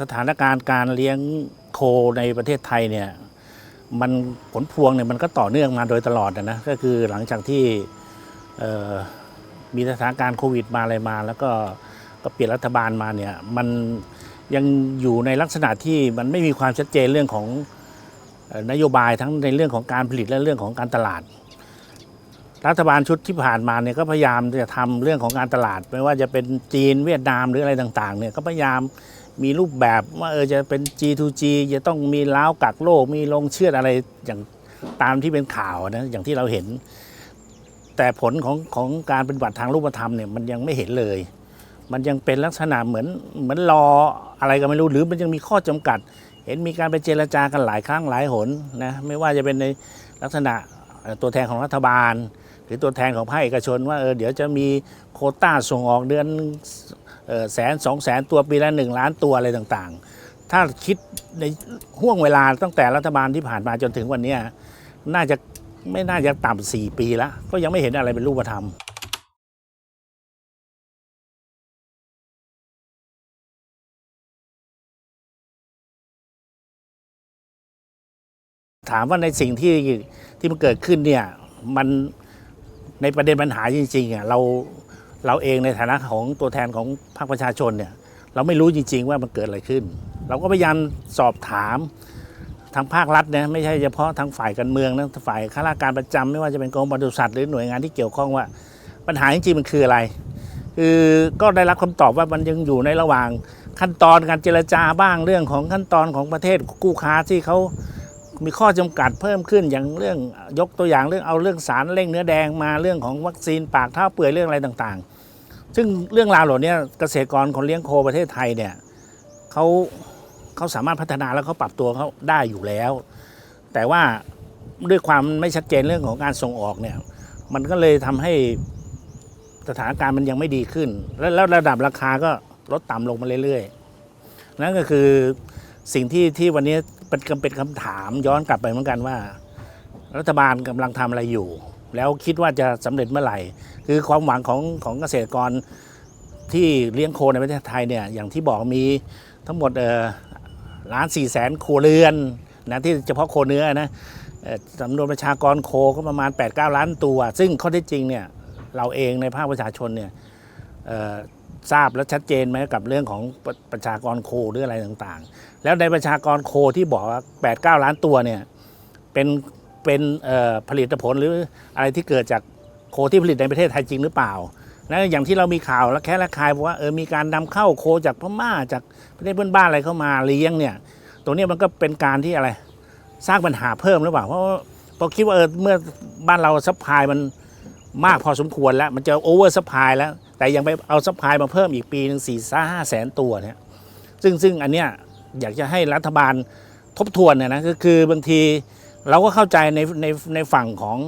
สถานการณ์การเลี้ยงโคในประเทศไทยเนี่ยมันผลพวงเนี่ยมันก็ต่อเนื่องมาโดยตลอดนะก็คือหลังจากที่มีสถานการณ์โควิดมาอะไรมา แล้วก็ก็เปลี่ยนรัฐบาลมาเนี่ยมันยังอยู่ในลักษณะที่มันไม่มีความชัดเจนเรื่องของออนโยบายทั้งในเรื่องของการผลิตและเรื่องของการตลาด รัฐบาลชุดที่ผ่านมาเนี่ยก็พยายามจะทำเรื่องของการตลาด ไม่ว่าจะเป็นจีนเวียดนามหรืออะไรต่างๆเนี่ยก็พยายาม มีรูปแบบว่าเออจะเป็น G2G จะต้องมีล้าวกักโลก มีลงเชือดอะไรอย่างตามที่เป็นข่าวนะอย่างที่เราเห็น แต่ผลของของการปฏิบัติทางรูปธรรมเนี่ยมันยังไม่เห็นเลย มันยังเป็นลักษณะเหมือนเหมือนรออะไรก็ไม่รู้หรือมันยังมีข้อจำกัด เห็นมีการไปเจรจากันหลายครั้งหลายหนนะไม่ว่าจะเป็นในลักษณะตัวแทนของรัฐบาล หรือตัวแทนของภาคเอกชนว่าเออเดี๋ยวจะมีโคต้าส่งออกเดือน แสนสองแสนตัวปีละหนึ่งล้านตัวอะไรต่างๆ ถ้าคิดในห่วงเวลาตั้งแต่รัฐบาลที่ผ่านมาจนถึงวันนี้น่าจะไม่น่าจะต่ำสี่ปีแล้วก็ยังไม่เห็นอะไรเป็นรูปธรรมถามว่าในสิ่งที่ที่มันเกิดขึ้นเนี่ยมันในประเด็นปัญหาจริงๆอะเรา เราเองในฐานะของตัวแทนของภาคประชาชนเนี่ยเราไม่รู้จริง ๆ ว่ามันเกิดอะไรขึ้น เราก็พยายามสอบถามทางภาครัฐนะไม่ใช่เฉพาะทางฝ่ายการเมืองนะฝ่ายข้าราชการประจำไม่ว่าจะเป็นกรมปศุสัตว์หรือหน่วยงานที่เกี่ยวข้องว่า ปัญหาจริงๆมันคืออะไร คือก็ได้รับคำตอบว่ามันยังอยู่ในระหว่างขั้นตอนการเจรจาบ้างเรื่องของขั้นตอนของประเทศกู้ค้าที่เขา มีข้อจำกัดเพิ่มขึ้นอย่างเรื่องยกตัวอย่างเรื่องเอาเรื่องสารเร่งเนื้อแดงมาเรื่องของวัคซีนปากเท้าเปื่อยเรื่องอะไรต่างๆ ซึ่งเรื่องราวเหล่านี้เกษตรกรคนเลี้ยงโคประเทศไทยเนี่ยเขาเขาสามารถพัฒนาแล้วเขาปรับตัวเขาได้อยู่แล้ว แต่ว่าด้วยความไม่ชัดเจนเรื่องของการส่งออกเนี่ยมันก็เลยทำให้สถานการณ์มันยังไม่ดีขึ้นแลแล้วระดับราคาก็ลดต่ำลงมาเรื่อยๆนั่นก็คือสิ่งที่ที่วันนี้ เป็นเป็นคำถามย้อนกลับไปเหมือนกันว่า รัฐบาลกำลังทำอะไรอยู่ แล้วคิดว่าจะสำเร็จเมื่อไหร่ คือความหวังของของเกษตรกรที่เลี้ยงโคในประเทศไทยเนี่ยอย่างที่บอกมีทั้งหมดเอ่อล้านสี่แสนโคเรือนนะที่เฉพาะโคเนื้อนะจำนวนประชากรโคก็ประมาณ 8-9 ล้านตัว ซึ่งข้อเท็จจริงเนี่ยเราเองในภาคประชาชนเนี่ย ทราบและชัดเจนไหมกับเรื่องของประประชากรโคหรืออะไรต่างๆ แล้วในประชากรโคที่บอกว่า8 9ล้านตัวเนี่ยเป็นเป็นผลิตผลหรืออะไรที่เกิดจากโคที่ผลิตในประเทศไทยจริงหรือเปล่านะอย่างที่เรามีข่าวและแค่ละคายบอกว่าเออมีการนำเข้าโคจากพม่าจากประเทศเพื่อนบ้านอะไรเข้ามาเลี้ยงเนี่ยตรงนี้มันก็เป็นการที่อะไร สร้างปัญหาเพิ่มหรือเปล่าเพราะเพราคิดว่าเออเมื่อบ้านเราซัพพลายมัน มากพอสมควรแล้ว มันจะโอเวอร์ซัพพายแล้ว แต่ยังไปเอาซัพพายมาเพิ่มอีกปีหนึ่งสี่ห้าแสนตัวเนี่ยซึ่งซึ่งอันเนี้ยอยากจะให้รัฐบาลทบทวนเนี่ยนะก็คือบางทีเราก็เข้าใจในในในฝั่งของ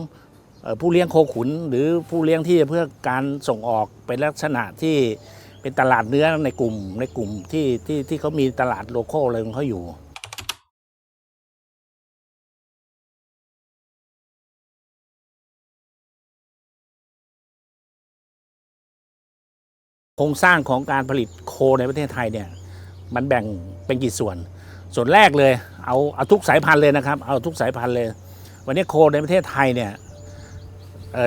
ผู้เลี้ยงโคขุน หรือผู้เลี้ยงที่เพื่อการส่งออกเป็นลักษณะที่เป็นตลาดเนื้อในกลุ่มในกลุ่มที่ที่ที่เขามีตลาดโลโก้อะไรของเขาอยู่ โครงสร้างของการผลิตโคในประเทศไทยเนี่ยมันแบ่งเป็นกี่ส่วน ส่วนแรกเลยเอาเอาทุกสายพันธุ์เลยนะครับ เอาทุกสายพันธุ์เลย วันนี้โคในประเทศไทยเนี่ย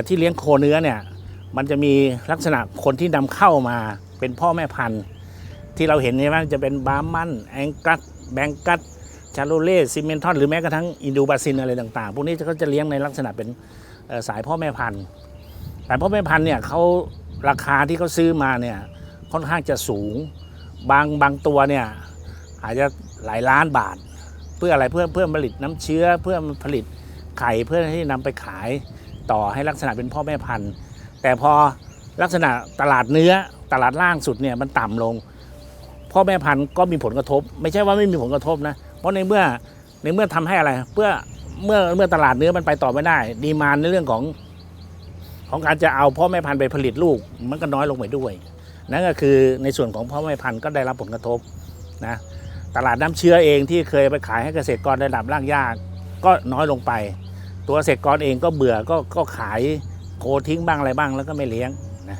ที่เลี้ยงโคเนื้อเนี่ยมันจะมีลักษณะคนที่นำเข้ามาเป็นพ่อแม่พันธุ์ ที่เราเห็นใช่ไหมจะเป็นบาร์มันแองกัสแบงกัสชาโลเล่ซิเมนทอนหรือแม้กระทั่งอินดูบาซินอะไรต่างๆ พวกนี้เขาจะเลี้ยงในลักษณะเป็นสายพ่อแม่พันธุ์แต่พ่อแม่พันธุ์เนี่ยเขา ราคาที่เขาซื้อมาเนี่ยค่อนข้างจะสูง บางบางตัวเนี่ยอาจจะหลายล้านบาท เพื่ออะไรเพื่อเพื่อผลิตน้ำเชื้อเพื่อผลิตไข่เพื่อที่นำไปขายต่อให้ลักษณะเป็นพ่อแม่พันธุ์ แต่พอลักษณะตลาดเนื้อตลาดล่างสุดเนี่ยมันต่ำลง พ่อแม่พันธุ์ก็มีผลกระทบ ไม่ใช่ว่าไม่มีผลกระทบนะเพราะในเมื่อในเมื่อทำให้อะไรเพื่อเมื่อเมื่อตลาดเนื้อมันไปต่อไม่ได้ ดีมานในเรื่องของ ของการจะเอาพ่อแม่พันธุ์ไปผลิตลูกมันก็น้อยลงไปด้วย นั่นก็คือในส่วนของพ่อแม่พันธุ์ก็ได้รับผลกระทบนะตลาดน้ำเชื้อเองที่เคยไปขายให้เกษตรกรระดับรากหญ้าก็น้อยลงไป ตัวเกษตรกรเองก็เบื่อก็ก็ขายโคทิ้งบ้างอะไรบ้างแล้วก็ไม่เลี้ยงนะ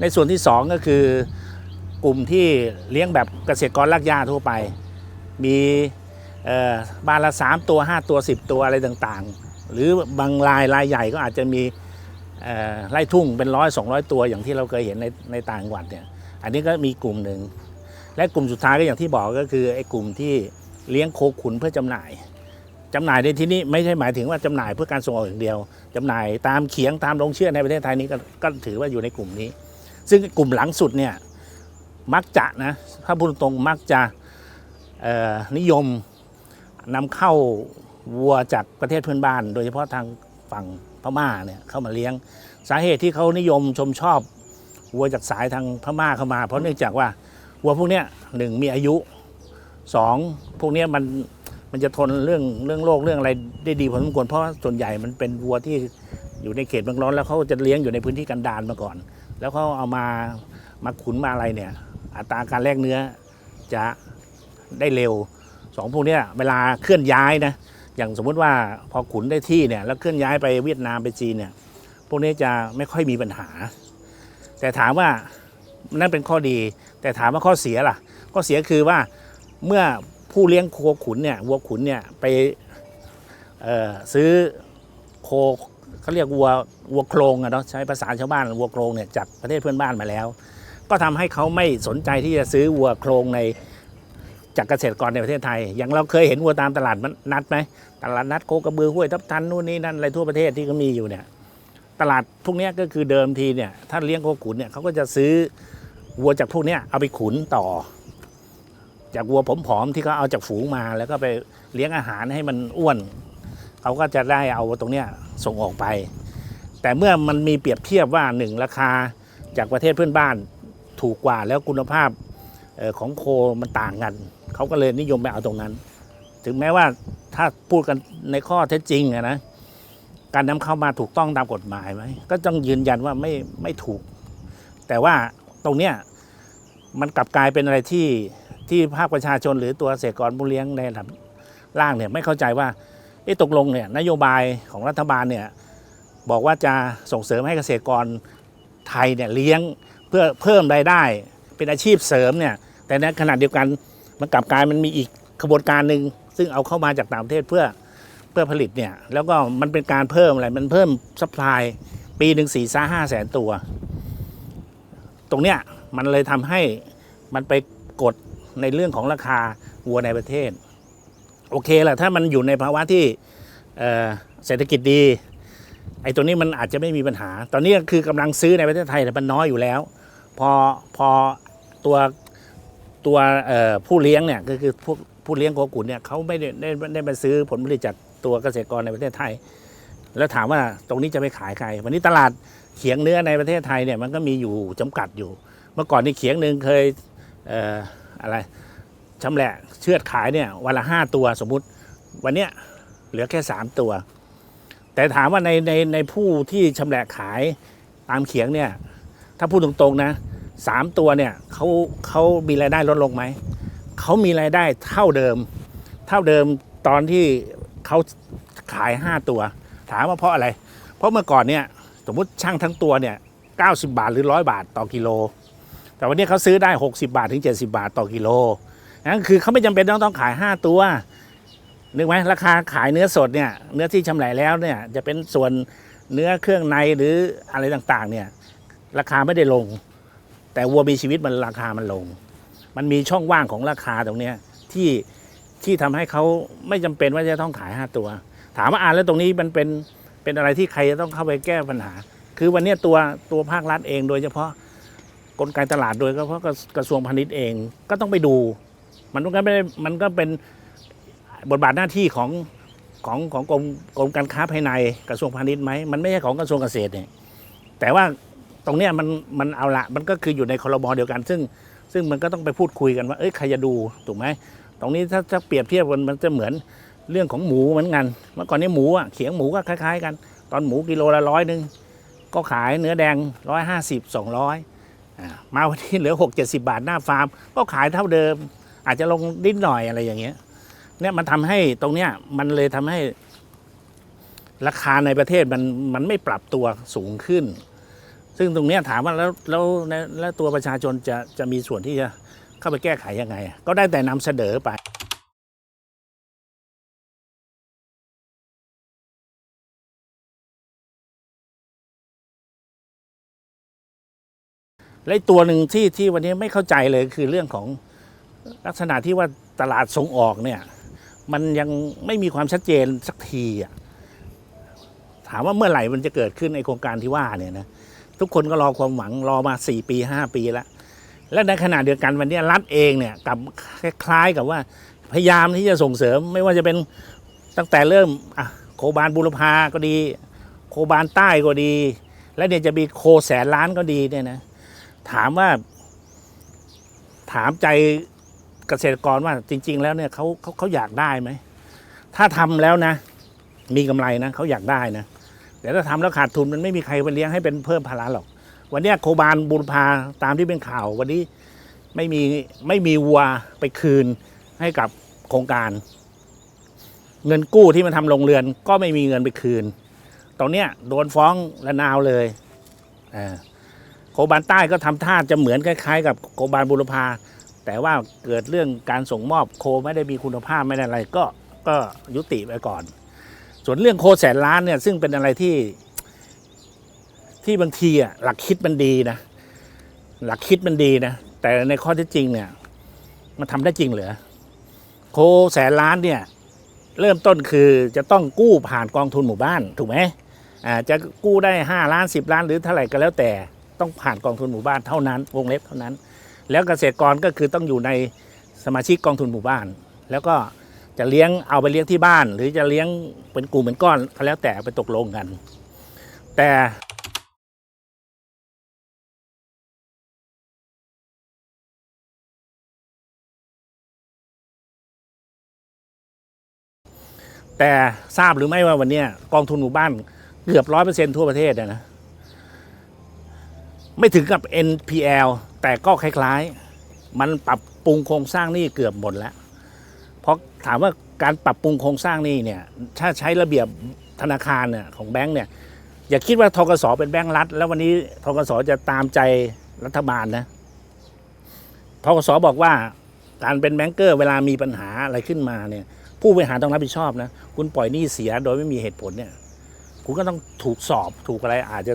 ในส่วนที่สองก็คือกลุ่มที่เลี้ยงแบบเกษตรกรรากหญ้าทั่วไป มีบ้านละ 3 ตัว 5 ตัว 10 ตัวอะไรต่างๆ หรือบางรายรายใหญ่ก็อาจจะมี ไร่ทุ่งเป็นร้อยสองร้อยตัวอย่างที่เราเคยเห็นในในต่างจังหวัดเนี่ยอันนี้ก็มีกลุ่มหนึ่ง และกลุ่มสุดท้ายก็อย่างที่บอกก็คือไอ้กลุ่มที่เลี้ยงโคขุนเพื่อจำหน่ายจำหน่ายในที่นี้ไม่ใช่หมายถึงว่าจำหน่ายเพื่อการส่งออกอย่างเดียวจำหน่ายตามเขียงตามโรงเชือดในประเทศไทยนี้ก็ถือว่าอยู่ในกลุ่มนี้ ซึ่งกลุ่มหลังสุดเนี่ยมักจะนะถ้าพูดตรงมักจะนิยมนำเข้าวัวจากประเทศเพื่อนบ้าน โดยเฉพาะทางฝั่ง พม่าเนี่ยเข้ามาเลี้ยง สาเหตุที่เขานิยมชมชอบวัวจากสายทางพม่าเข้ามา เพราะเนื่องจากว่าวัวพวกเนี้ยหนึ่งมีอายุสองพวกเนี้ยมันมันจะทนเรื่องเรื่องโรคเรื่องอะไรได้ดีพอสมควรเพราะส่วนใหญ่มันเป็นวัวที่อยู่ในเขตเมืองร้อนแล้วเขาจะเลี้ยงอยู่ในพื้นที่กันดารมาก่อน แล้วเขาเอามามาขุนมาอะไรเนี่ย อัตราการแลกเนื้อจะได้เร็วสองพวกนี้เวลาเคลื่อนย้ายนะ อย่างสมมุติว่าพอขุนได้ที่เนี่ยแล้วเคลื่อนย้ายไปเวียดนามไปจีนเนี่ยพวกนี้จะไม่ค่อยมีปัญหา แต่ถามว่านั่นเป็นข้อดี แต่ถามว่าข้อเสียล่ะ ข้อเสียคือว่าเมื่อผู้เลี้ยงโคขุนเนี่ยวัวขุนเนี่ยไปซื้อโคเขาเรียกวัววัวโครงอะเนาะใช้ภาษาชาวบ้านวัวโครงเนี่ยจากประเทศเพื่อนบ้านมาแล้ว ก็ทำให้เขาไม่สนใจที่จะซื้อวัวโครงใน จากเกษตรกรในประเทศไทย อย่างเราเคยเห็นวัวตามตลาดนัดไหมตลาดนัดโคกระบือห้วยทับทันนู่นนี่นั่นอะไรทั่วประเทศที่เขามีอยู่เนี่ยตลาดพวกนี้ก็คือเดิมทีเนี่ยถ้าเลี้ยงโคขุนเนี่ยเขาก็จะซื้อวัวจากพวกนี้เอาไปขุนต่อ จากวัวผอมๆที่เขาเอาจากฝูงมา แล้วก็ไปเลี้ยงอาหารให้มันอ้วนเขาก็จะได้เอาตรงเนี้ยส่งออกไป แต่เมื่อมันมีเปรียบเทียบว่าหนึ่งราคาจากประเทศเพื่อนบ้านถูกกว่าแล้วคุณภาพของโคมันต่างกัน เขาก็เลยนิยมไปเอาตรงนั้น ถึงแม้ว่าถ้าพูดกันในข้อเท็จจริงนะการนำเข้ามาถูกต้องตามกฎหมายไหมก็ต้องยืนยันว่าไม่ไม่ถูก แต่ว่าตรงเนี้ยมันกลับกลายเป็นอะไรที่ที่ภาคประชาชนหรือตัวเกษตรกรผู้เลี้ยงในระดับล่างเนี่ยไม่เข้าใจว่าเอ๊ะตกลงเนี่ยนโยบายของรัฐบาลเนี่ยบอกว่าจะส่งเสริมให้เกษตรกรไทยเนี่ยเลี้ยงเพื่อเพิ่มรายได้ เป็นอาชีพเสริมเนี่ยแต่ในขณะเดียวกัน มันกลับกลายมันมีอีกขบวนการหนึ่งซึ่งเอาเข้ามาจากต่างประเทศเพื่อเพื่อผลิตเนี่ย แล้วก็มันเป็นการเพิ่มอะไร มันเพิ่มซัพพลายปีหนึ่งสี่ซ่าห้าแสนตัว ตรงเนี้ยมันเลยทำให้มันไปกดในเรื่องของราคาวัวในประเทศ โอเคแหละถ้ามันอยู่ในภาวะที่เเศรษฐกิจดี ไอ้ตัวนี้มันอาจจะไม่มีปัญหา ตอนนี้คือกำลังซื้อในประเทศไทยแต่ยมันน้อยอยู่แล้ว พอพอตัว ตัวผู้เลี้ยงเนี่ยก็คือพวกผู้เลี้ยงโคขุนเนี่ยเขาไม่ได้ได้ได้มาซื้อผลผลิตจากตัวเกษตรกรในประเทศไทย แล้วถามว่าตรงนี้จะไปขายใคร วันนี้ตลาดเขียงเนื้อในประเทศไทยเนี่ยมันก็มีอยู่จำกัดอยู่ เมื่อก่อนนี่เขียงหนึ่งเคยเอออะไรชำแหละเชือดขายเนี่ยวันละห้าตัวสมมุติวันเนี้ยเหลือแค่สามตัว แต่ถามว่าในในในผู้ที่ชำแหละขายตามเขียงเนี่ยถ้าพูดตรงๆนะ สามตัวเนี่ยเขาเขามีรายได้ลดลงไหมเขามีรายได้เท่าเดิม เท่าเดิมตอนที่เขาขาย5ตัว ถามว่าเพราะอะไร เพราะเมื่อก่อนเนี่ยสมมติช่างทั้งตัวเนี่ย90บาทหรือ100บาทต่อกิโล แต่วันนี้เขาซื้อได้ 60 บาทถึง 70 บาทต่อกิโลนั่นคือเขาไม่จำเป็นต้องต้องขาย 5 ตัวนึกไหมราคาขายเนื้อสดเนี่ยเนื้อที่ชำแหละแล้วเนี่ยจะเป็นส่วนเนื้อเครื่องในหรืออะไรต่างๆเนี่ยราคาไม่ได้ลง แต่วัวมีชีวิตมันราคามันลง มันมีช่องว่างของราคาตรงเนี้ยที่ที่ทำให้เขาไม่จำเป็นว่าจะต้องขาย5ตัว ถามว่าอ่านแล้วตรงนี้มันเป็นเป็นอะไรที่ใครจะต้องเข้าไปแก้ปัญหา คือวันนี้ตัวตัวภาครัฐเอง โดยเฉพาะกลไกตลาดโดยเฉพาะกระทรวงพาณิชย์เองก็ต้องไปดู มันก็ไม่ได้มันก็เป็นบทบาทหน้าที่ของของของกรมกรมการค้าภายในกระทรวงพาณิชย์ไหมมันไม่ใช่ของกระทรวงเกษตรเนี่ยแต่ว่า ตรงเนี้ยมันมันเอาละมันก็คืออยู่ในคอรมอเดียวกัน ซึ่งซึ่งมันก็ต้องไปพูดคุยกันว่าเอ้ยใครจะดูถูกไหมตรงนี้ถ้าถ้าเปรียบเทียบกันมันจะเหมือนเรื่องของหมูเหมือนกัน เมื่อก่อนนี้หมูอะเขียงหมูก็คล้ายๆกัน ตอนหมูกิโลละร้อยหนึ่งก็ขายเนื้อแดงร้อยห้าสิบสองร้อยมาวันที่เหลือหกเจ็ดสิบาทหน้าฟาร์ม ก็ขายเท่าเดิม อาจจะลงนิดหน่อยอะไรอย่างเงี้ยเนี่ยมันทำให้ตรงเนี้ยมันเลยทำให้ราคาในประเทศมันมันไม่ปรับตัวสูงขึ้น ซึ่งตรงนี้ถามว่าแล้วแล้วแล้วตัวประชาชนจะจะมีส่วนที่จะเข้าไปแก้ไขยังไง ก็ได้แต่นำเสนอไปและตัวหนึ่งที่ที่วันนี้ไม่เข้าใจเลยคือเรื่องของลักษณะที่ว่าตลาดส่งออกเนี่ย มันยังไม่มีความชัดเจนสักทีอะถามว่าเมื่อไหร่มันจะเกิดขึ้นในโครงการที่ว่าเนี่ยนะ ทุกคนก็รอความหวังรอมา 4 ปี 5 ปีแล้ว และในขณะเดียวกันวันนี้รัฐเองเนี่ยกับคล้ายกับว่าพยายามที่จะส่งเสริมไม่ว่าจะเป็นตั้งแต่เริ่มโคบานบุรพาก็ดี โคบานใต้ก็ดี และเนี่ยจะมีโคแสนล้านก็ดีเนี่ยนะถามว่า ถามใจเกษตรกรว่าจริง ๆ แล้วเนี่ยเขาเขาเขาอยากได้ไหม ถ้าทำแล้วนะ มีกำไรนะเขาอยากได้นะ แต่ถ้าทำแล้วขาดทุนมันไม่มีใครไปเลี้ยงให้เป็นเพิ่มภาระหรอก วันนี้โคบานบุรพาตามที่เป็นข่าว วันนี้ไม่มีไม่มีวัวไปคืนให้กับโครงการ เงินกู้ที่มันทำโรงเรือนก็ไม่มีเงินไปคืน ตอนเนี้ยโดนฟ้องระนาวเลยโคบานใต้ก็ทำท่าจะเหมือนคล้ายๆ กับโคบานบุรพาแต่ว่าเกิดเรื่องการส่งมอบโคไม่ได้มีคุณภาพไม่ได้อะไรก็ก็ยุติไปก่อน ส่วนเรื่องโคแสนล้านเนี่ยซึ่งเป็นอะไรที่ที่บางทีอะหลักคิดมันดีนะ หลักคิดมันดีนะ แต่ในข้อเท็จจริงเนี่ย มันทำได้จริงเหรอโคแสนล้านเนี่ย เริ่มต้นคือจะต้องกู้ผ่านกองทุนหมู่บ้านถูกไหมอ่าจะกู้ได้ห้าล้านสิบล้านหรือเท่าไหร่ก็แล้วแต่ต้องผ่านกองทุนหมู่บ้านเท่านั้นวงเล็บเท่านั้น แล้วเกษตรกรก็คือต้องอยู่ในสมาชิกกองทุนหมู่บ้าน แล้วก็ จะเลี้ยงเอาไปเลี้ยงที่บ้าน หรือจะเลี้ยงเป็นกลุ่มเป็นก้อนก็แล้วแต่ไปตกลงกัน แต่แต่ทราบหรือไม่ว่าวันนี้กองทุนหมู่บ้านเกือบร้อยเปอร์เซ็นทั่วประเทศนะ ไม่ถึงกับ NPL แต่ก็คล้าย ๆ มันปรับปรุงโครงสร้างนี้เกือบหมดแล้ว เพราะถามว่าการปรับปรุงโครงสร้างนี้เนี่ยถ้าใช้ระเบียบธนาคารเนี่ยของแบงก์เนี่ยอย่าคิดว่าทกสเป็นแบงก์รัฐ แล้ววันนี้ทกสจะตามใจรัฐบาลนะทกสบอกว่าการเป็นแบงก์เกอร์เวลามีปัญหาอะไรขึ้นมาเนี่ย ผู้บริหารต้องรับผิดชอบนะ คุณปล่อยหนี้เสียโดยไม่มีเหตุผลเนี่ย คุณก็ต้องถูกสอบถูกอะไรอาจจะ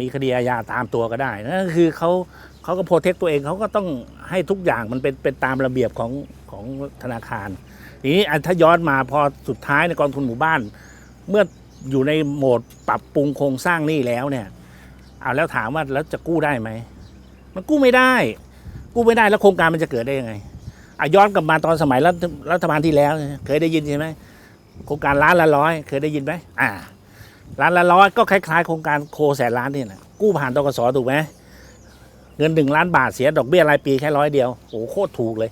มีคดีอาญาตามตัวก็ได้นั่นคือเขาเขาก็โปรเทคตัวเองเขาก็ต้องให้ทุกอย่างมันเป็นเป็นตามระเบียบของของธนาคาร ทีนี้ถ้าย้อนมาพอสุดท้ายในกองทุนหมู่บ้าน เมื่ออยู่ในโหมดปรับปรุงโครงสร้างนี้แล้วเนี่ยเอาแล้วถามว่าแล้วจะกู้ได้ไหมมันกู้ไม่ได้ กู้ไม่ได้แล้วโครงการมันจะเกิดได้ยังไงอะย้อนกลับมาตอนสมัยรัฐรัฐบาลที่แล้ว เคยได้ยินใช่ไหมโครงการล้านละร้อย เคยได้ยินไหมอ่า ล้านละร้อยก็คล้ายๆ โครงการโคแสนล้านนี่แหละกู้ผ่านตกสถูกไหมเงินหนึ่งล้านบาทเสียดอกเบี้ยรายปีแค่ร้อยเดียวโอ้โหโคตรถูกเลย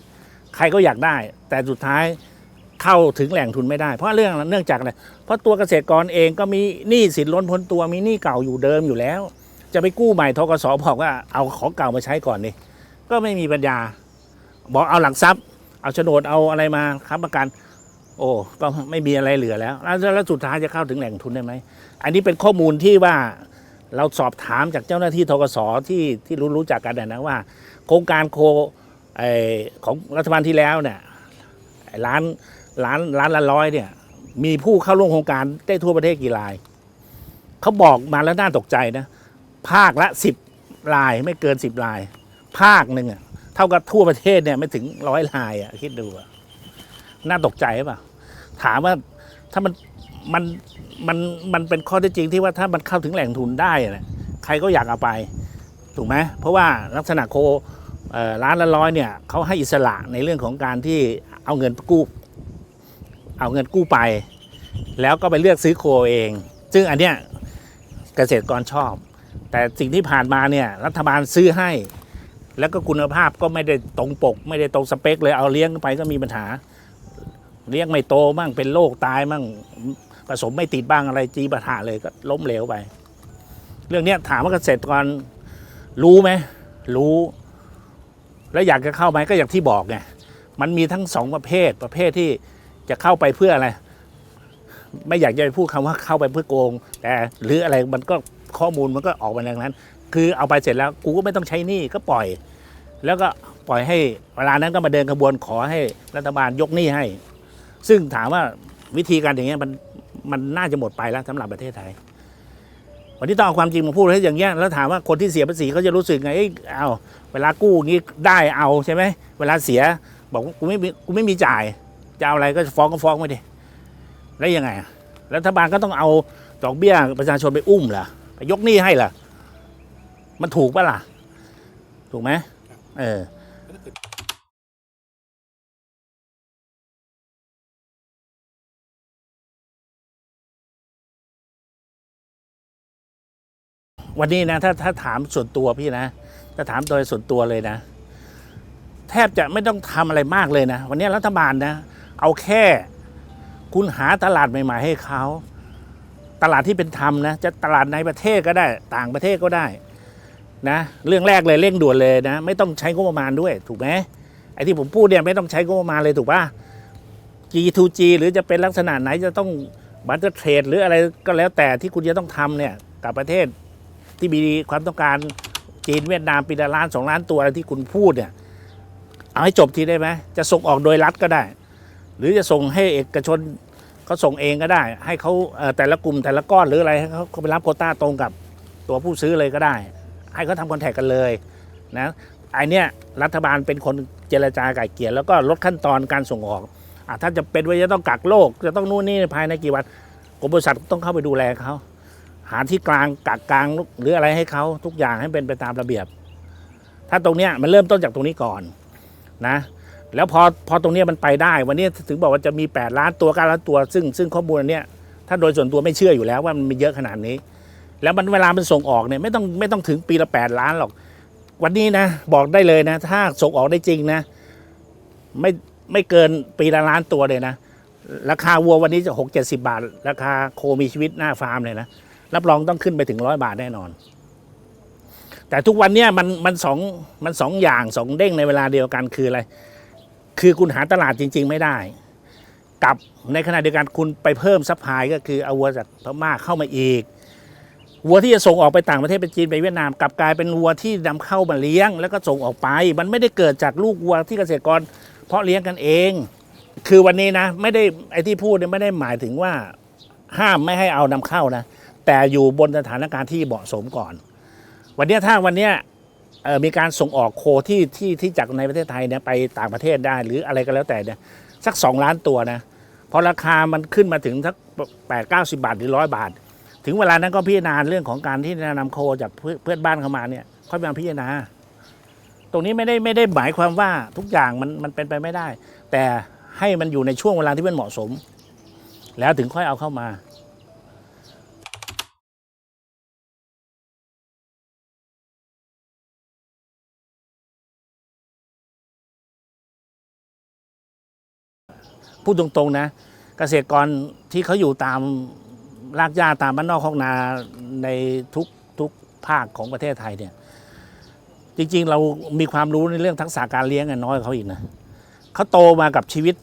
ใครก็อยากได้ แต่สุดท้ายเข้าถึงแหล่งทุนไม่ได้ เพราะเรื่องเนื่องจากอะไรเพราะตัวเกษตรกรเองก็มีหนี้สินล้นพ้นตัวมีหนี้เก่าอยู่เดิมอยู่แล้ว จะไปกู้ใหม่ทกสบอกว่าเอาของเก่ามาใช้ก่อนนี่ก็ไม่มีปัญญา บอกเอาหลักทรัพย์ เอาโฉนดเอาอะไรมาค้ำประกัน โอ้ก็ไม่มีอะไรเหลือแล้ว แล้วสุดท้ายจะเข้าถึงแหล่งทุนได้ไหม อันนี้เป็นข้อมูลที่ว่าเราสอบถามจากเจ้าหน้าที่ทกสที่ที่รู้รู้จักกันนะว่า โครงการโคไอของรัฐบาลที่แล้วเนี่ยไอ้ล้านล้านล้านละร้อยเนี่ย มีผู้เข้าร่วมโครงการได้ทั่วประเทศกี่รายเขาบอกมาแล้วน่าตกใจนะ ภาคละสิบรายไม่เกินสิบราย ภาคหนึ่งอะเท่ากับทั่วประเทศเนี่ยไม่ถึงร้อยรายอะคิดดูอะน่าตกใจหรือเปล่า ถามว่าถ้ามันมันมันมันเป็นข้อเท็จจริงที่ว่าถ้ามันเข้าถึงแหล่งทุนได้นะใครก็อยากเอาไป ถูกไหมเพราะว่าลักษณะโคร้านละร้อยเนี่ยเขาให้อิสระในเรื่องของการที่เอาเงินกู้ เอาเงินกู้ไป แล้วก็ไปเลือกซื้อโคเอง ซึ่งอันเนี้ยเกษตรกรชอบ แต่สิ่งที่ผ่านมาเนี่ยรัฐบาลซื้อให้ แล้วก็คุณภาพก็ไม่ได้ตรงปก ไม่ได้ตรงสเปคเลยเอาเลี้ยงไปก็มีปัญหา เลี้ยงไม่โตมั่งเป็นโรคตายมั่งผสมไม่ติดบ้างอะไรจีปะทะเลยก็ล้มเหลวไป เรื่องนี้ถามว่าเกษตรกรรู้ไหมรู้ แล้วอยากจะเข้าไหมก็อย่างที่บอกไงมันมีทั้งสองประเภทประเภทที่จะเข้าไปเพื่ออะไร ไม่อยากจะไปพูดคำว่าเข้าไปเพื่อโกง แต่หรืออะไรมันก็ข้อมูลมันก็ออกมาอย่างนั้น คือเอาไปเสร็จแล้วกูก็ไม่ต้องใช้หนี้ก็ปล่อย แล้วก็ปล่อยให้เวลานั้นก็มาเดินกระบวนขอให้รัฐบาลยกหนี้ให้ ซึ่งถามว่าวิธีการอย่างเงี้ยมันมันน่าจะหมดไปแล้วสำหรับประเทศไทย วันนี้ต้องเอาความจริงมาพูดให้อย่างเงี้ยแล้วถามว่าคนที่เสียภาษีเขาจะรู้สึกไงเอ้ยเอาเวลากู้งี้ได้เอาใช่ไหมเวลาเสีย บอกกูไม่มีกูไม่มีจ่ายจะเอาอะไรก็ฟ้องก็ฟ้องไปดิแล้วยังไงอะรัฐบาลก็ต้องเอาดอกเบี้ยประชาชนไปอุ้มเหรอไปยกหนี้ให้เหรอมันถูกปะล่ะ ถูกไหมเออ วันนี้นะถ้าถ้าถามส่วนตัวพี่นะถ้าถามโดยส่วนตัวเลยนะ แทบจะไม่ต้องทำอะไรมากเลยนะ วันนี้รัฐบาลนะ เอาแค่ คุณหาตลาดใหม่ ๆ ให้เขาตลาดที่เป็นธรรมนะจะตลาดในประเทศก็ได้ ต่างประเทศก็ได้นะ เรื่องแรกเลยเร่งด่วนเลยนะ ไม่ต้องใช้งบประมาณด้วย ถูกไหมไอ้ที่ผมพูดเนี่ยไม่ต้องใช้งบประมาณเลยถูกปะ G2G หรือจะเป็นลักษณะไหนจะต้องบัตเตอร์เทรดหรืออะไรก็แล้วแต่ที่คุณจะต้องทำเนี่ยกับประเทศ ที่มีความต้องการจีนเวียดนามปีละล้านสองล้านตัวอะไรที่คุณพูดเนี่ยเอาให้จบทีได้ไหมจะส่งออกโดยรัฐก็ได้ หรือจะส่งให้เอกชนเขาส่งเองก็ได้ ให้เขาแต่ละกลุ่มแต่ละก้อนหรืออะไรให้เขาไปรับโคต้าตรงกับตัวผู้ซื้อเลยก็ได้ ให้เขาทำคอนแทคกันเลยนะไอเนี้ยรัฐบาลเป็นคนเจรจาไก่เกี่ยแล้วก็ลดขั้นตอนการส่งออกอถ้าจะเป็นว่าจะต้องกักโรคจะต้องนู่นนี่ภายในกี่วันกรมบริษัทต้องเข้าไปดูแลเขา หาที่กลางกักกลางหรืออะไรให้เขาทุกอย่างให้เป็นไปตามระเบียบ ถ้าตรงเนี้ยมันเริ่มต้นจากตรงนี้ก่อนนะ แล้วพอพอตรงเนี้ยมันไปได้ วันนี้ถึงบอกว่าจะมี 8 ล้านตัว9ล้านตัว ซึ่งซึ่งข้อมูลอันเนี้ยถ้าโดยส่วนตัวไม่เชื่ออยู่แล้วว่ามันมีเยอะขนาดนี้ แล้วมันเวลามันส่งออกเนี่ยไม่ต้องไม่ต้องถึงปีละ 8 ล้านหรอก วันนี้นะบอกได้เลยนะ ถ้าส่งออกได้จริงนะ ไม่ไม่เกินปีละล้านตัวเลยนะ ราคาวัววันนี้จะหกเจ็ดสิบาท ราคาโคมีชีวิตหน้าฟาร์มเลยนะ รับรองต้องขึ้นไปถึงร้อยบาทแน่นอน แต่ทุกวันเนี้ยมันมันสองมันสองอย่างสองเด้งในเวลาเดียวกันคืออะไร คือคุณหาตลาดจริง ๆ ไม่ได้ กับในขณะเดียวกันคุณไปเพิ่มซัพพลายก็คือเอาวัวจากพม่าเข้ามาอีกวัวที่จะส่งออกไปต่างประเทศไปจีนไปเวียดนามกลับกลายเป็นวัวที่นำเข้ามาเลี้ยง แล้วก็ส่งออกไป มันไม่ได้เกิดจากลูกวัวที่เกษตรกร เพาะเลี้ยงกันเอง คือวันนี้นะ ไม่ได้ไอ้ที่พูดเนี่ยไม่ได้หมายถึงว่าห้ามไม่ให้เอานำเข้านะ แต่อยู่บนสถานการณ์ที่เหมาะสมก่อน วันนี้ถ้าวันนี้มีการส่งออกโคที่ที่ที่จากในประเทศไทยเนี่ยไปต่างประเทศได้ หรืออะไรก็แล้วแต่เนี่ยสักสองล้านตัวนะพอราคามันขึ้นมาถึงสักแปดเก้าสิบาทหรือร้อยบาท ถึงเวลานั้นก็พิจารณาเรื่องของการที่นำโคจากเพื่อเพื่อนบ้านเข้ามาเนี่ยค่อยมาพิจารณา ตรงนี้ไม่ได้ไม่ได้หมายความว่าทุกอย่างมันมันเป็นไปไม่ได้ แต่ให้มันอยู่ในช่วงเวลาที่มันเหมาะสม แล้วถึงค่อยเอาเข้ามา พูดตรงๆนะ เกษตรกรที่เขาอยู่ตามรากหญ้าตามบ้านนอกห้องนาในทุกทุกภาคของประเทศไทยเนี่ยจริงๆ เรามีความรู้ในเรื่องทักษะการเลี้ยงน้อยเขาอีกนะเขาโตมากับชีวิต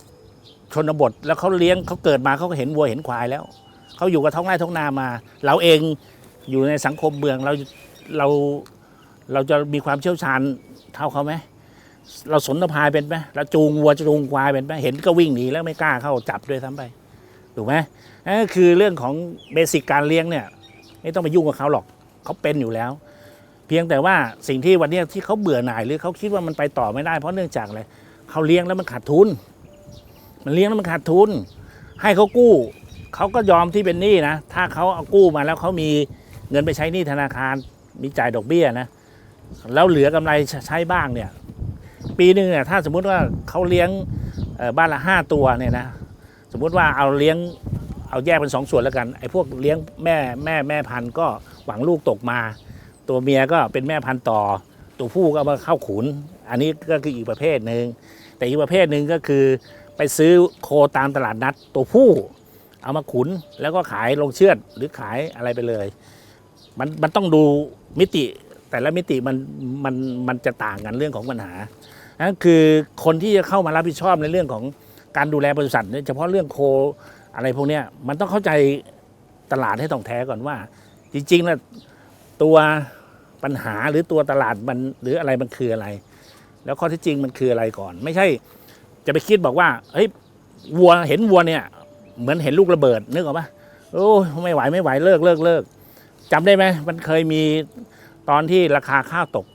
ชนบท แล้วเขาเลี้ยงเขาเกิดมาเขาก็เห็นวัวเห็นควายแล้วเขาอยู่กับท้องไร่ท้องนามา เราเองอยู่ในสังคมเมืองเราเราเราจะมีความเชี่ยวชาญเท่าเขาไหม เราสนพายเป็นไหมเราจูงวัวจูงควายเป็นไหมเห็นก็วิ่งหนีแล้วไม่กล้าเข้าจับด้วยซ้ำไปถูกไหมนั่นคือเรื่องของเบสิกการเลี้ยงเนี่ยไม่ต้องไปยุ่งกับเขาหรอกเขาเป็นอยู่แล้ว เพียงแต่ว่าสิ่งที่วันนี้ที่เขาเบื่อหน่ายหรือเขาคิดว่ามันไปต่อไม่ได้ เพราะเนื่องจากอะไรเขาเลี้ยงแล้วมันขาดทุน มันเลี้ยงแล้วมันขาดทุน ให้เขากู้เขาก็ยอมที่เป็นหนี้นะถ้าเขาเอากู้มาแล้วเขามีเงินไปใช้หนี้ธนาคารมีจ่ายดอกเบี้ยนะแล้วเหลือกำไรใช้บ้างเนี่ย ปีหนึ่งเนี่ยถ้าสมมุติว่าเขาเลี้ยงบ้านละห้าตัวเนี่ยนะสมมุติว่าเอาเลี้ยงเอาแยกเป็นสองส่วนแล้วกันไอ้พวกเลี้ยงแม่แม่แม่พันธุ์ก็หวังลูกตกมา ตัวเมียก็เป็นแม่พันธุ์ต่อ ตัวผู้ก็ามาเข้าขุน อันนี้ก็คืออีกประเภทหนึ่งแต่อีกประเภทหนึ่งก็คือไปซื้อโคตามตลาดนัดตัวผู้เอามาขุนแล้วก็ขายลงเชือดหรือขายอะไรไปเลย มันมันต้องดูมิติแต่ละมิติมันมันมันจะต่างกันเรื่องของปัญหา นั่นคือคนที่จะเข้ามารับผิดชอบในเรื่องของการดูแลบริษัทเนี่ยเฉพาะเรื่องโคอะไรพวกนี้มันต้องเข้าใจตลาดให้ถ่องแท้ก่อนว่า จริงๆนะตัวปัญหาหรือตัวตลาดมันหรืออะไรมันคืออะไร แล้วข้อที่จริงมันคืออะไรก่อน ไม่ใช่จะไปคิดบอกว่าเฮ้ยวัวเห็นวัวเนี่ย เหมือนเห็นลูกระเบิดนึกออกปะโอ้ไม่ไหวไม่ไหวเลิกเลิกเลิกจำได้ไหมมันเคยมีตอนที่ราคาข้าวตก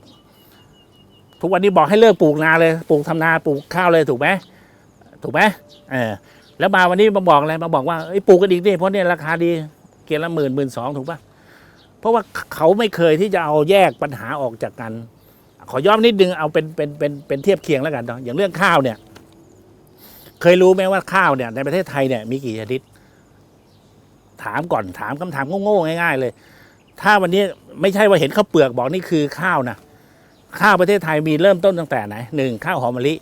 ทุกวันนี้บอกให้เลิกปลูกนาเลย ปลูกทำนาปลูกข้าวเลยถูกไหมถูกไหมเออแล้วมาวันนี้มาบอกอะไรมาบอกว่าเอ้ปลูกกันอีกดิเพราะเนี่ยราคาดีเกียร์ละหมื่นหมื่นสองถูกปะเพราะว่าเขาไม่เคยที่จะเอาแยกปัญหาออกจากกัน ขอย้อนนิดนึงเอาเป็นเป็นเป็นเป็นเทียบเคียงแล้วกันเนาะอย่างเรื่องข้าวเนี่ย เคยรู้ไหมว่าข้าวเนี่ย ในประเทศไทยเนี่ยมีกี่ชนิด ถามก่อนถามคำถามโง่ๆง่าย ๆ เลย ถ้าวันนี้ไม่ใช่ว่าเห็นข้าวเปลือกบอกนี่คือข้าวนะ ข้าวประเทศไทยมีเริ่มต้นตั้งแต่ไหนหนึ่งข้าวหอมมะลิ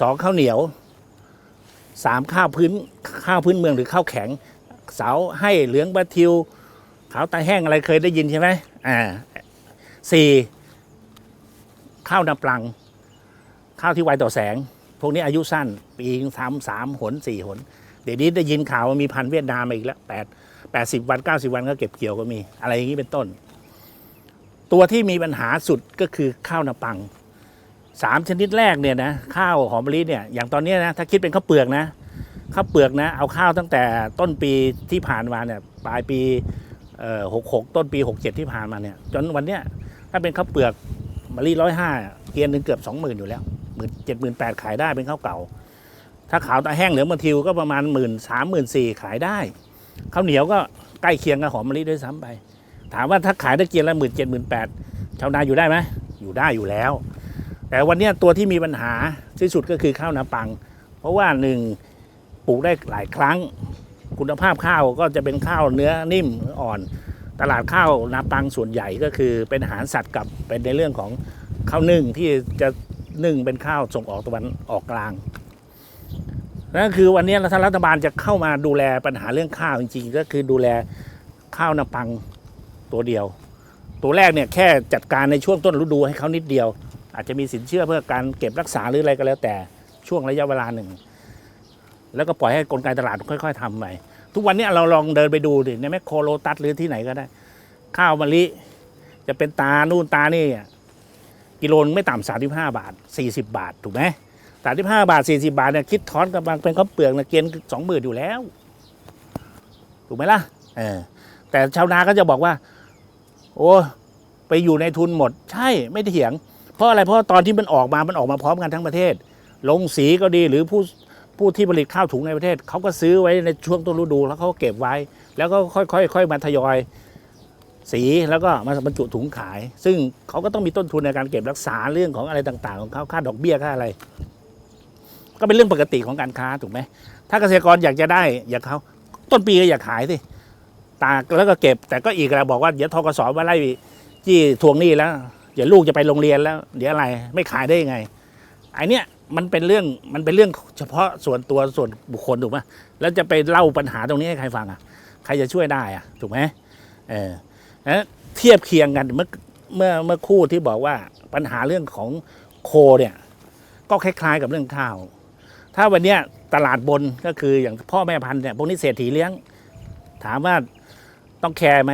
สองข้าวเหนียวสามข้าวพื้นข้าวพื้นเมืองหรือข้าวแข็ง เสาให้เหลืองบะทิว ขาวตาแห้งอะไรเคยได้ยินใช่ไหมอ่าสี่ข้าวนาปลัง ข้าวที่ไวต่อแสง พวกนี้อายุสั้น ปีทำสามหนสี่หน เดี๋ยวนี้ได้ยินข่าวว่ามีพันเวียดนามมาอีกแล้วแปดแปดสิบวันเก้าสิบวันก็เก็บเกี่ยวก็มี อะไรอย่างนี้เป็นต้น ตัวที่มีปัญหาสุดก็คือข้าวนาปังสามชนิดแรกเนี่ยนะข้าวหอมมะลิเนี่ยอย่างตอนนี้นะถ้าคิดเป็นข้าวเปลือกนะข้าวเปลือกนะเอาข้าวตั้งแต่ต้นปีที่ผ่านมาเนี่ยปลายปีหกหกต้นปีหกเจ็ดที่ผ่านมาเนี่ยจนวันเนี้ยถ้าเป็นข้าวเปลือกมะลิร้อยห้าเกียนหนึ่งเกือบสองหมื่นอยู่แล้วหมื่นเจ็ดหมื่นแปดขายได้เป็นข้าวเก่า ถ้าขาวตาแห้งเหลืองมะทิวก็ประมาณหมื่นสามหมื่นสี่ขายได้ข้าวเหนียวก็ใกล้เคียงกับหอมมะลิด้วยซ้ำไป ถามว่าถ้าขายได้เกียนละหมื่นเจ็ดหมื่นแปดชาวนาอยู่ได้ไหมอยู่ได้อยู่แล้ว แต่วันนี้ตัวที่มีปัญหาที่สุดก็คือข้าวนาปัง เพราะว่าหนึ่งปลูกได้หลายครั้ง คุณภาพข้าวก็จะเป็นข้าวเนื้อนิ่มอ่อน ตลาดข้าวนาปังส่วนใหญ่ก็คือเป็นอาหารสัตว์กับเป็นในเรื่องของข้าวนึ่งที่จะนึ่งเป็นข้าวส่งออกตะวันออกกลางนั่นคือวันนี้รัฐบาลจะเข้ามาดูแลปัญหาเรื่องข้าวจริงๆ ก็คือดูแลข้าวนาปัง ตัวเดียว ตัวแรกเนี่ยแค่จัดการในช่วงต้นฤดูให้เขานิดเดียว อาจจะมีสินเชื่อเพื่อการเก็บรักษาหรืออะไรก็แล้วแต่ช่วงระยะเวลาหนึ่ง แล้วก็ปล่อยให้กลไกตลาดค่อย ๆทำไปทุกวันนี้เราลองเดินไปดูดิในแมคโครโลตัสหรือที่ไหนก็ได้ ข้าวมะลิ จะเป็นตานู่นตานี่กิโลไม่ต่ำสามสิบห้าบาทสี่สิบาท ถูกไหมสามสิบห้าบาทสี่สิบาทเนี่ยคิดทอนกับบางเป็นข้าวเปลือกเนี่ยเกณฑ์สองหมื่นอยู่แล้ว ถูกไหมล่ะเออแต่ชาวนาก็จะบอกว่า โอ้ไปอยู่ในทุนหมด ใช่ไม่ได้เถียง เพราะอะไรเพราะตอนที่มันออกมามันออกมาพร้อมกันทั้งประเทศ ลงสีก็ดีหรือผู้ผู้ที่ผลิตข้าวถุงในประเทศเขาก็ซื้อไว้ในช่วงต้นฤดูแล้วเขาก็เก็บไว้ แล้วก็ค่อยๆค่อยมาทยอยสีแล้วก็มาบรรจุถุงขาย ซึ่งเขาก็ต้องมีต้นทุนในการเก็บรักษาเรื่องของอะไรต่าง ๆ ของเขาค่าดอกเบี้ยค่าอะไร ก็เป็นเรื่องปกติของการค้าถูกไหมถ้าเกษตรกรอยากจะได้ อยากเขาต้นปีก็อยากขายสิ ตาแล้วก็เก็บ แต่ก็อีกแล้วบอกว่าเดี๋ยวทกสมาไล่จี้ทวงหนี้แล้วเดี๋ยวลูกจะไปโรงเรียนแล้ว เดี๋ยวอะไรไม่ขายได้ยังไงไอเนี้ยมันเป็นเรื่องมันเป็นเรื่องเฉพาะส่วนตัวส่วนบุคคลถูกไหมแล้วจะไปเล่าปัญหาตรงนี้ให้ใครฟังอะ ใครจะช่วยได้อะ ถูกไหมเออนะเทียบเคียงกันเมื่อเมื่อเมื่อคู่ที่บอกว่าปัญหาเรื่องของโคเนี่ย ก็คล้ายๆกับเรื่องข้าว ถ้าวันเนี้ยตลาดบนก็คืออย่างพ่อแม่พันธุ์เนี่ยพวกนี้เศรษฐีเลี้ยง ถามว่า ต้องแคร์ไหม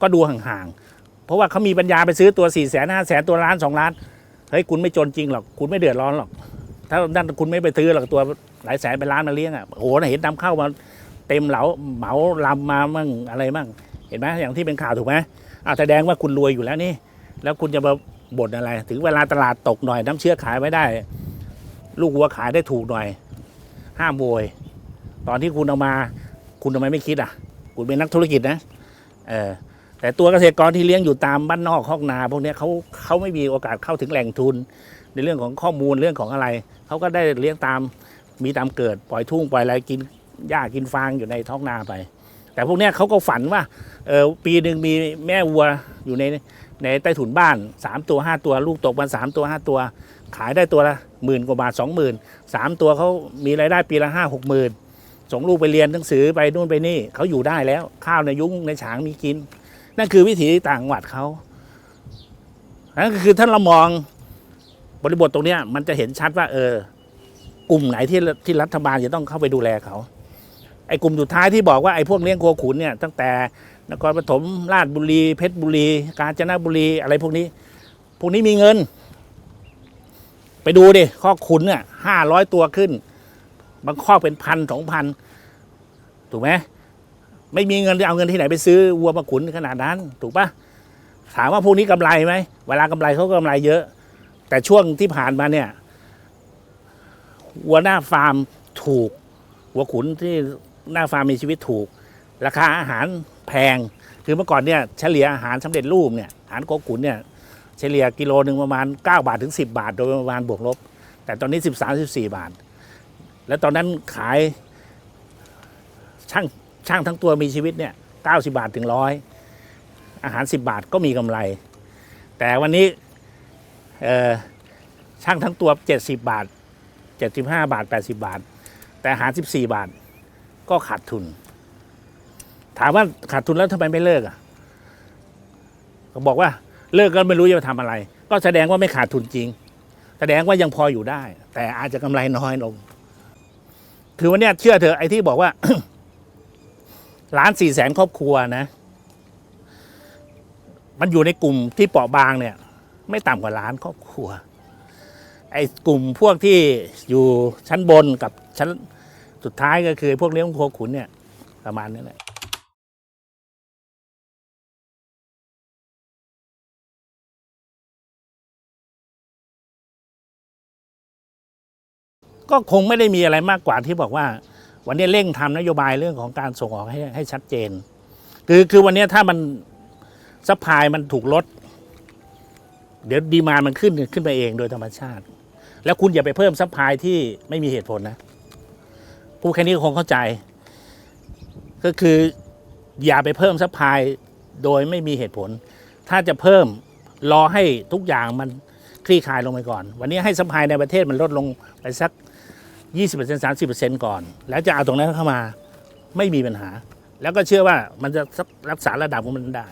ก็ดูห่างๆ เพราะว่าเขามีปัญญาไปซื้อตัว4ี่แสนห้าแสนตัวล้านสองล้าน เฮ้ย คุณไม่จนจริงหรอก คุณไม่เดือดร้อนหรอก ถ้านั่นคุณไม่ไปซื้อหรอกตัวหลายแสนเป็นล้านมาเลี้ยงอะโอ้โหเห็นนำเข้ามาเต็มเหลาเหมาลำมามั่งอะไรมั่ง เห็นไหมอย่างที่เป็นข่าวถูกไหมอ่าแสดงว่าคุณรวยอยู่แล้วนี่ แล้วคุณจะมาบ่นอะไร ถึงเวลาตลาดตกหน่อยน้ำเชื้อขายไม่ได้ ลูกวัวขายได้ถูกหน่อย ห้ามโวย ตอนที่คุณเอามา คุณทำไมไม่คิดอะ คุณเป็นนักธุรกิจนะเออแต่ตัวเกษตรกรที่เลี้ยงอยู่ตามบ้านนอกห้องนาพวกนี้เขาเขาไม่มีโอกาสเข้าถึงแหล่งทุน ในเรื่องของข้อมูลเรื่องของอะไร เขาก็ได้เลี้ยงตามมีตามเกิดปล่อยทุ่งปล่อยอะไรกินหญ้ากินฟางอยู่ในท้องนาไป แต่พวกนี้เขาก็ฝันว่าเออปีหนึ่งมีแม่วัวอยู่ในในใต้ถุนบ้านสามตัวห้าตัวลูกตกมาสามตัวห้าตัว ขายได้ตัวละหมื่นกว่าบาทสองหมื่นสามตัวเขามีรายได้ปีละห้าหกหมื่น ส่งลูกไปเรียนหนังสือไปนู่นไปนี่เขาอยู่ได้แล้ว ข้าวในยุ้งในฉางมีกิน นั่นคือวิถีต่างจังหวัดเขานั่นคือท่านเรามองบริบทตรงเนี้ยมันจะเห็นชัดว่า เออกลุ่มไหนที่ที่รัฐบาลจะต้องเข้าไปดูแลเขา ไอ้กลุ่มสุดท้ายที่บอกว่าไอ้พวกเลี้ยงโคขุนเนี่ยตั้งแต่นครปฐมราชบุรี เพชรบุรี กาญจนบุรีอะไรพวกนี้ พวกนี้มีเงิน ไปดูดิข้อขุนเนี่ยห้าร้อยตัวขึ้น บางข้อเป็นพันสองพัน ถูกไหมไม่มีเงินจะเอาเงินที่ไหนไปซื้อวัวมาขุนขนาดนั้น ถูกปะถามว่าพวกนี้กำไรไหมเวลากำไรเขาก็กำไรเยอะ แต่ช่วงที่ผ่านมาเนี่ยวัวหน้าฟาร์มถูกวัวขุนที่หน้าฟาร์มมีชีวิตถูก ราคาอาหารแพง คือเมื่อก่อนเนี่ยเฉลี่ยอาหารสำเร็จรูปเนี่ยอาหารโกขุนเนี่ยเฉลี่ยกิโลหนึ่งประมาณ 9 บาทถึง 10 บาท โดยประมาณบวกลบ แต่ตอนนี้ 13 14 บาท แล้วตอนนั้นขาย ช่างช่างทั้งตัวมีชีวิตเนี่ย90บาทถึงร้อยอาหาร10บาทก็มีกำไร แต่วันนี้ช่างทั้งตัว70บาท75บห้าบาท80บาท แต่อาหาร14บสี่บาทก็ขาดทุน ถามว่าขาดทุนแล้วทำไมไม่เลิกอะก็บอกว่าเลิกก็ไม่รู้จะไปทำอะไร ก็แสดงว่าไม่ขาดทุนจริง แสดงว่ายังพออยู่ได้ แต่อาจจะกำไรน้อยลง คือวันนี้เชื่อเถอะไอ้ที่บอกว่า ล้านสี่แสนครอบครัวนะ มันอยู่ในกลุ่มที่เปราะบางเนี่ย ไม่ต่ำกว่าล้านครอบครัว ไอ้กลุ่มพวกที่อยู่ชั้นบนกับชั้นสุดท้ายก็คือ พวกเลี้ยงโคขุนเนี่ย ประมาณนี้แหละก็คงไม่ได้มีอะไรมากกว่าที่บอกว่า วันนี้เร่งทำนโยบายเรื่องของการส่งออกให้ให้ชัดเจน คือคือวันนี้ถ้ามันซัพพลายมันถูกลด เดี๋ยวดีมามันขึ้นขึ้นไปเองโดยธรรมชาติ แล้วคุณอย่าไปเพิ่มซัพพลายที่ไม่มีเหตุผลนะพูดแค่นี้ก็คงเข้าใจ ก็คืออย่าไปเพิ่มซัพพลายโดยไม่มีเหตุผล ถ้าจะเพิ่มรอให้ทุกอย่างมันคลี่คลายลงไปก่อน วันนี้ให้ซัพพลายในประเทศมันลดลงไปสัก 20% 30%ก่อน แล้วจะเอาตรงนั้นเข้ามาไม่มีปัญหา แล้วก็เชื่อว่ามันจะรักษาระดับของมันได้